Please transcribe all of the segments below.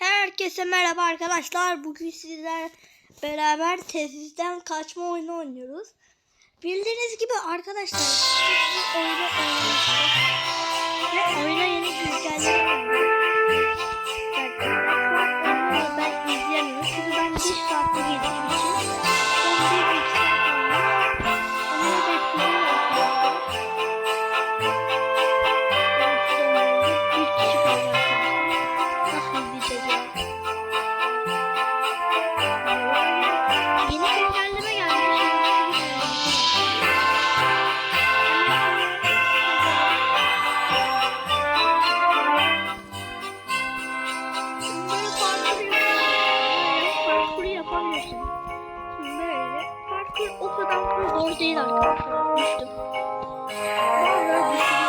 Herkese merhaba arkadaşlar. Bugün sizler beraber tesisten kaçma oyunu oynuyoruz. Bildiğiniz gibi arkadaşlar bu oyunu oynamıştık. Ve oyuna yeni güncelleme var. Ben izleyemiyorum çünkü ben bir saatte geçtiğim zor değil arkadaşlar. Düştüm. Vallahi düşürüyor.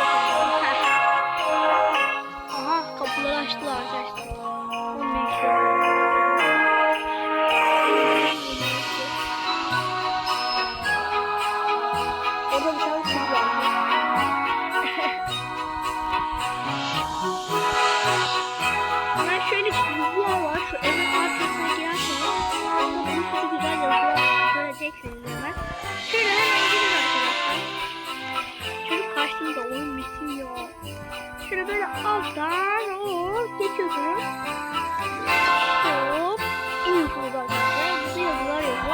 Hop geçiyorsunuz. Hop iniyorsunuz arkadaşlar. Burada yazılar yazıyor.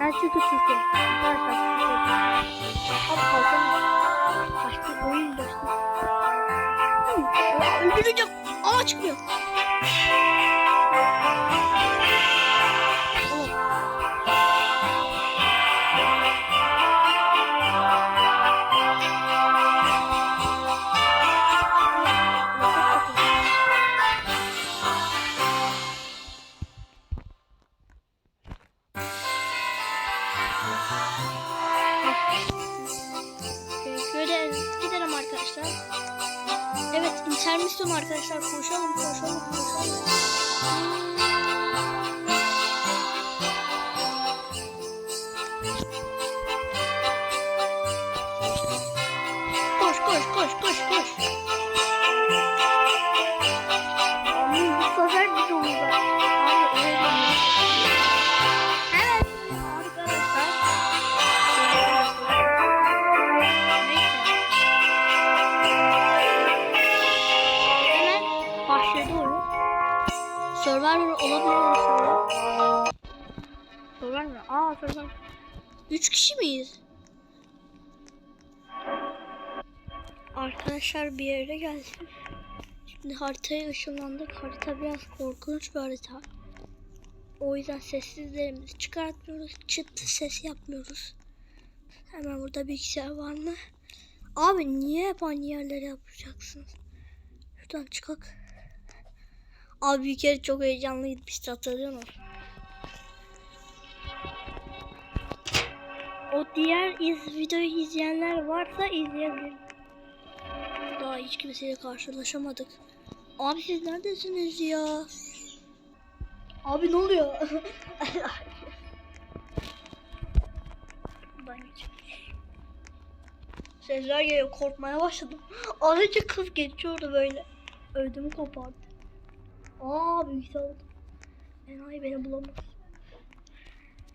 Ben çünkü Türk'üm. Arkadaşlar Türk'üm. Hop kalkın. Başka oyun. Hı, Öldüreceğim. Ama çıkmıyor. İntermisyon arkadaşlar koşalım koşalım koşalım. Arkadaşlar bir yere geldim. Şimdi haritaya ışınlandık. Harita biraz korkunç bir harita. O yüzden sessizlerimizi çıkartmıyoruz. Çıt ses yapmıyoruz. Hemen burada bilgisayar var mı? Abi niye hep aynı yerlere yapacaksınız? Şuradan çıkak. Abi bir kere çok heyecanlıydı işte hatırlıyor musun? O diğer iz, videoyu izleyenler varsa izleyebilir. Daha hiç kimseyle karşılaşamadık. Abi siz neredesiniz ya? Abi ne oluyor? Buradan geçelim. Sesler geliyor korkmaya başladım. Az kız geçiyordu böyle. Ödümü kopardı. Aa bilgisayar oldu. Enayi beni bulamaz.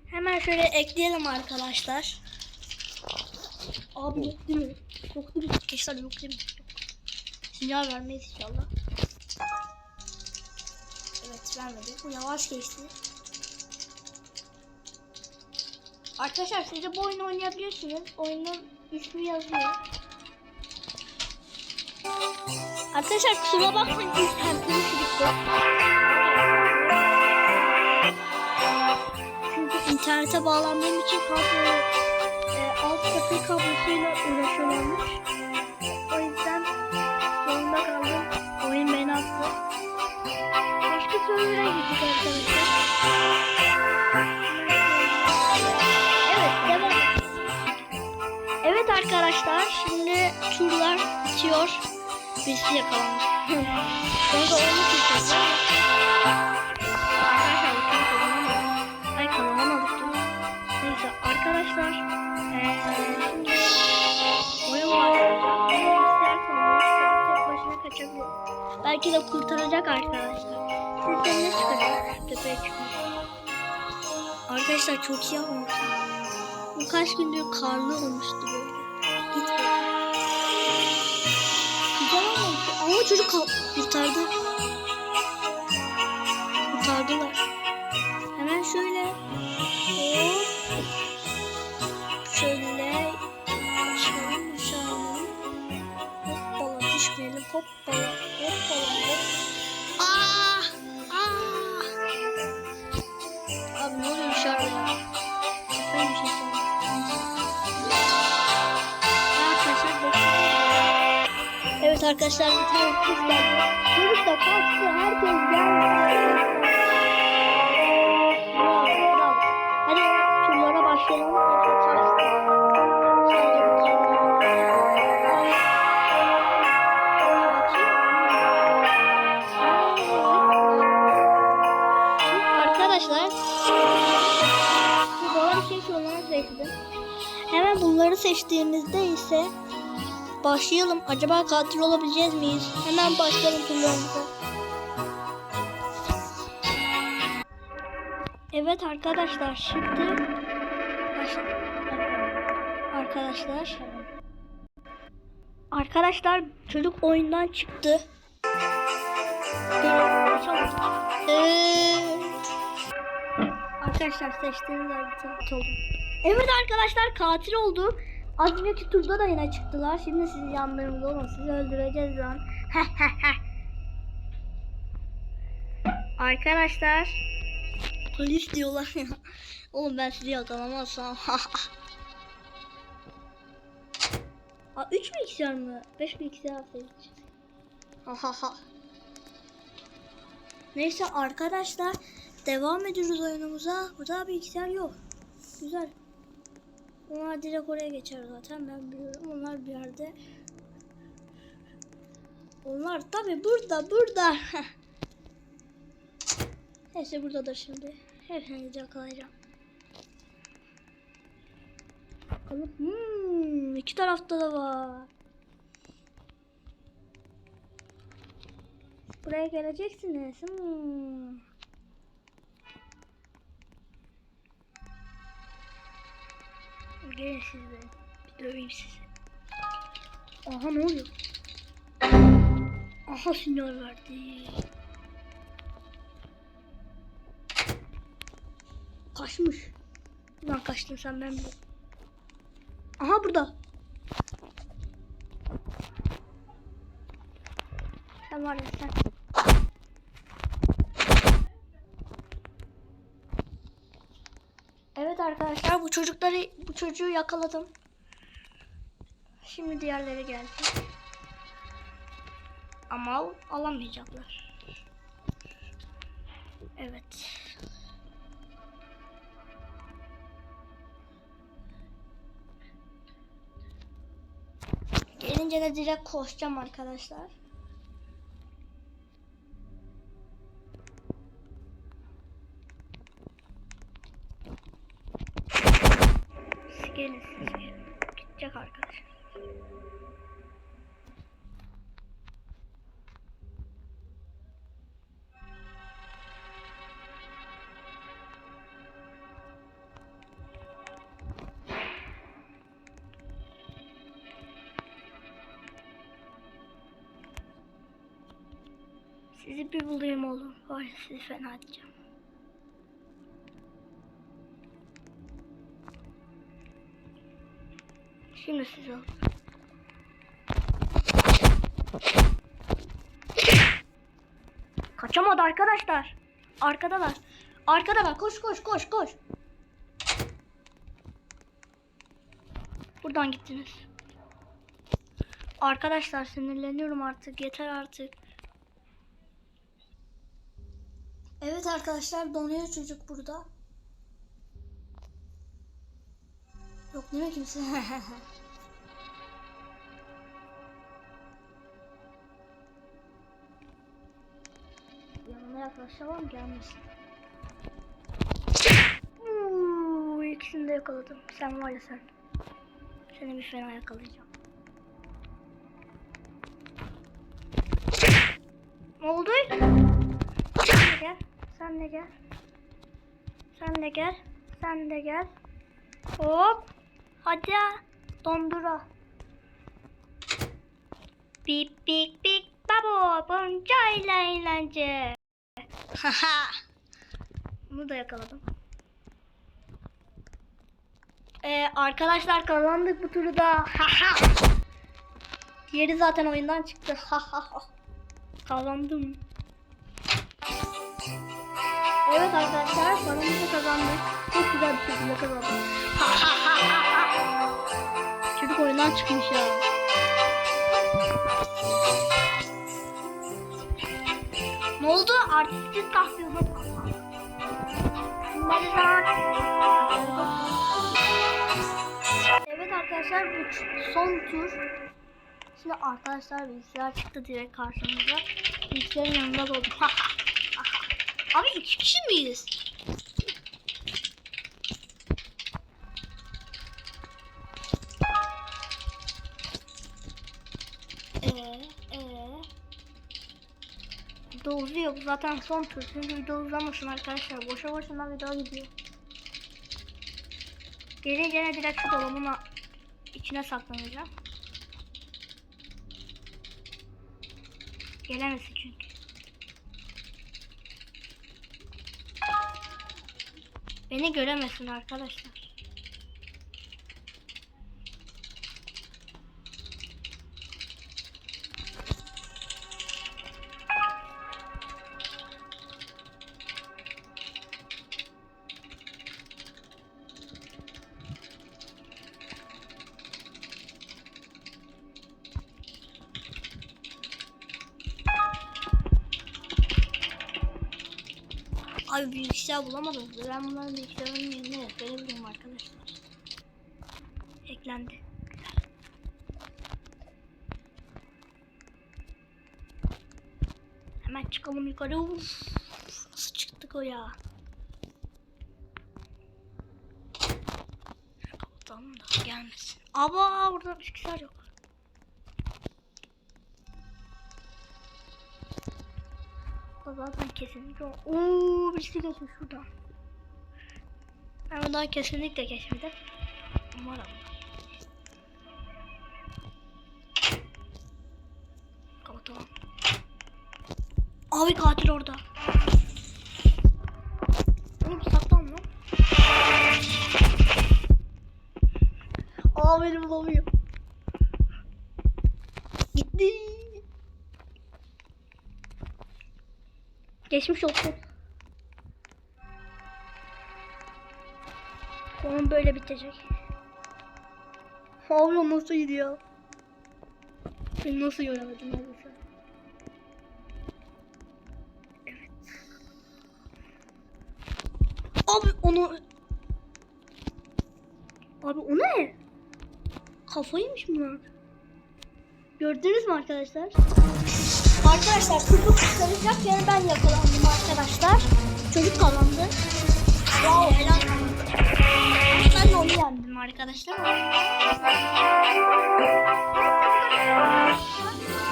Hemen şöyle ekleyelim arkadaşlar. Abi yok değil mi? Yok değil mi? Arkadaşlar yok değil mi? Sinyal vermeyiz inşallah. Evet vermedi. Bu yavaş geçti. Arkadaşlar siz de bu oyunu oynayabilirsiniz. Oyunun ismi yazıyor. Arkadaşlar kusura bakmayın internetim gitti. Çünkü internete bağlandığım için e, alt katı kablosuyla uğraşıyorlarmış. O yüzden zorunda kaldım. Oyun beni attı. Başka server'a gittik arkadaşlar. Evet devam. Evet arkadaşlar şimdi turlar bitiyor. Birisi yakalanmış. Sonra onu tutacağız. Arkadaşlar arkadaşlar. Oyun var. Tek başına kaçabilir. Belki de kurtaracak arkadaşlar. Sizce ne çıkacak? Tepeye çıkmış. Arkadaşlar çok iyi olmuş. Bu kaç gündür karlı olmuştu böyle. Evet arkadaşlar bir tane kız geldi. Çocuk da kaçtı. Herkes geldi. Bravo, bravo. Hadi turlara başlayalım. Arkadaşlar bu doğru şey sormanı seçtim. Hemen bunları seçtiğimizde ise başlayalım. Acaba katil olabileceğiz miyiz? Hemen başlayalım turlarımıza. Evet arkadaşlar şimdi. Arkadaşlar Arkadaşlar çocuk oyundan çıktı. Arkadaşlar seçtiğimiz harita oldu. Evet arkadaşlar katil oldu. Az önceki turda da yine çıktılar. Şimdi siz yanlarımda olun. Sizi öldüreceğiz lan. arkadaşlar. Polis diyorlar ya. Oğlum ben sizi yakalamazsam. Aa 3 bilgisayar mı? 5 bilgisayar seçeceğiz. Ha ha ha. Neyse arkadaşlar devam ediyoruz oyunumuza. Burada bilgisayar yok. Güzel. Onlar direkt oraya geçer zaten ben biliyorum. Onlar bir yerde. Onlar tabi burada burada. Neyse buradadır şimdi. Hepsini yakalayacağım. Bakalım. Hmm, iki tarafta da var. Buraya geleceksiniz. Hmm. Gelin siz de. Bir döveyim sizi. Aha ne oluyor? Aha sinyal verdi. Kaçmış. Lan kaçtın sen ben biliyorum. Aha burada. Sen var ya sen. Evet arkadaşlar bu çocukları bu çocuğu yakaladım. Şimdi diğerleri geldi. Ama alamayacaklar. Evet. Gelince de direkt koşacağım arkadaşlar. Gelin siz gelin. Gidecek arkadaşlar. Sizi bir bulayım oğlum. Var sizi fena edeceğim. Şimdi siz alın. Kaçamadı arkadaşlar. Arkadalar. Arkadalar koş koş koş koş. Buradan gittiniz. Arkadaşlar sinirleniyorum artık. Yeter artık. Evet arkadaşlar donuyor çocuk burada. Yok değil mi kimse? Yanına yaklaşamam gelmesin. Uuu, ikisini de yakaladım. Sen var ya sen. Seni bir fena yakalayacağım. Sen de gel. Sen de gel. Sen de gel. Hop. Hadi. Dondura. Bip bip bip babo. Boncayla eğlence. Haha. Bunu da yakaladım. Ee, arkadaşlar kazandık bu turu da. Haha. Diğeri zaten oyundan çıktı. Haha. Kazandım. Evet arkadaşlar paramızı kazandık. Çok güzel bir şekilde kazandık. Çocuk oyundan çıkmış ya. Oldu? Artistik kalkıyordum. Evet arkadaşlar bu son tur. Şimdi arkadaşlar bilgisayar çıktı direkt karşımıza. Bilgisayarın yanında doldum. Abi iki kişi miyiz? Video uzuyor. Bu zaten son tur. Çünkü video uzamasın arkadaşlar. Boşa boşuna video gidiyor. Geri gene direkt şu dolabın içine saklanacağım. Gelemesi çünkü. Beni göremesin arkadaşlar. Abi bilgisayar bulamadım. Ben bunların bilgisayarın yerine verebilirim arkadaşlar. Eklendi. Hemen çıkalım yukarı. Uf, nasıl çıktık o ya? Kapatalım da gelmesin. Aba burada bilgisayar yok. Burada zaten kesinlikle Ooo birisi geçmiş şuradan. Ben buradan kesinlikle geçmedim. Umarım. Kapatalım. Abi katil orada. Oğlum saklan lan. Aa beni bulamıyor. Gitti. Geçmiş olsun. Onun böyle bitecek. O nasıl gidiyor? Ben nasıl göremedim neredeyse. Evet. Abi onu... Abi o ne? Kafaymış bunlar. Gördünüz mü arkadaşlar? Arkadaşlar çocuk çıkaracak yani ben yakalandım arkadaşlar. Çocuk kazandı. Wow helal. Ben de onu yendim arkadaşlar.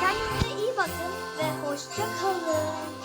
Kendinize iyi bakın ve hoşça kalın.